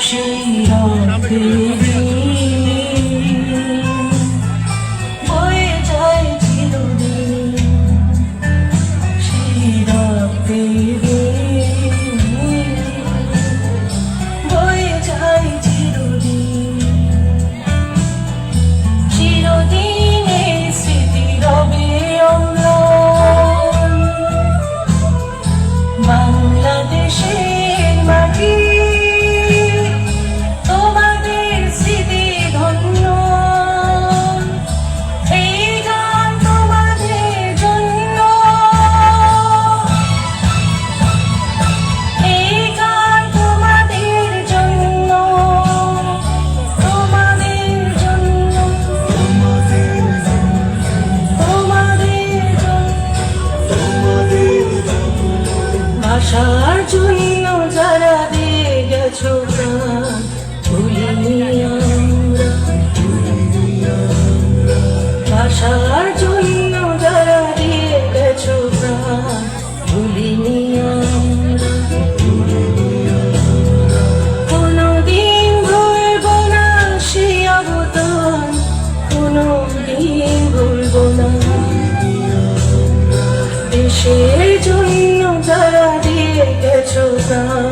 সেই রাতে ভাষার জন্য যারা দিয়ে গেছো জন্য যারা দিয়ে গেছো ভুলিনি ভুলবো না সে কোনোদিন না। জন্য